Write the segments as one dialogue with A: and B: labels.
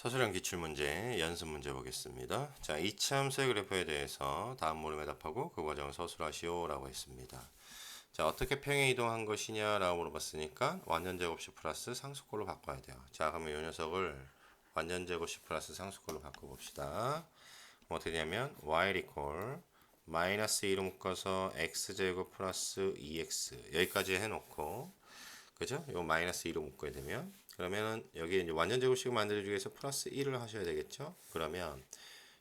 A: 서술형 기출문제 연습 문제 보겠습니다. 자, 이차함수의 그래프에 대해서 다음 모름에 답하고 그 과정을 서술하시오 라고 했습니다. 자, 어떻게 평행 이동한 것이냐라고 물어봤으니까 완전제곱식 플러스 상수꼴로 바꿔야 돼요. 자, 그러면 이 녀석을 완전제곱식 플러스 상수꼴로 바꿔봅시다. 그럼 어떻게 되냐면 y equal 마이너스 2로 묶어서 x제곱 플러스 2x 여기까지 해놓고 그죠? 요 마이너스 2로 묶어야 되면 그러면은 여기 이제 완전 제곱식을 만들어주기 위해서 플러스 1을 하셔야 되겠죠? 그러면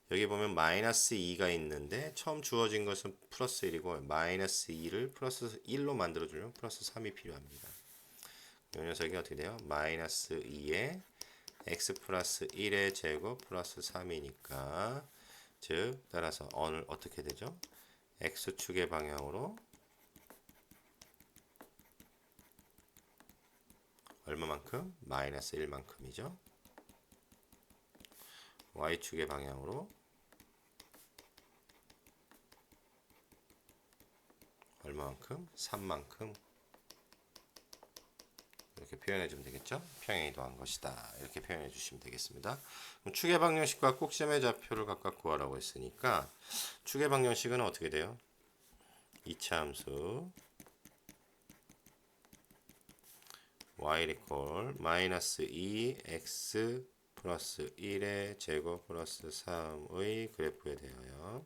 A: 여기 보면 마이너스 2가 있는데 처음 주어진 것은 플러스 1이고 마이너스 2를 플러스 1로 만들어주려면 플러스 3이 필요합니다. 이 녀석이 어떻게 돼요? 마이너스 2에 x 플러스 1의 제곱 플러스 3이니까 즉 따라서 어느 어떻게 되죠? x축의 방향으로 얼마만큼? 마이너스 1만큼이죠. y축의 방향으로 얼마만큼? 3만큼 이렇게 표현해 주면 되겠죠? 평행이 더한 것이다. 이렇게 표현해 주시면 되겠습니다. 그럼 축의 방정식과 꼭지점의 좌표를 각각 구하라고 했으니까 축의 방정식은 어떻게 돼요? 이차 함수 y equal 마이너스 2x 플러스 1의 제곱 플러스 3의 그래프에 대하여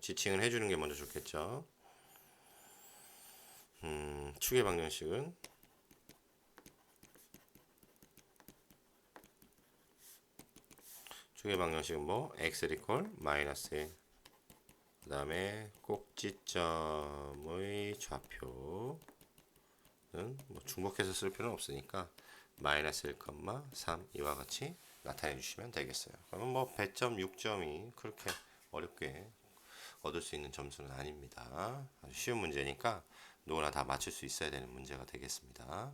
A: 지칭을 해주는 게 먼저 좋겠죠. 음, 축의 방정식은 축의 방정식은 뭐 x equal 마이너스 1 그 다음에 꼭지점의 좌표는 뭐 중복해서 쓸 필요는 없으니까 마이너스 1,3 이와 같이 나타내 주시면 되겠어요. 그러면 뭐 배점 6점이 그렇게 어렵게 얻을 수 있는 점수는 아닙니다. 아주 쉬운 문제니까 누구나 다 맞출 수 있어야 되는 문제가 되겠습니다.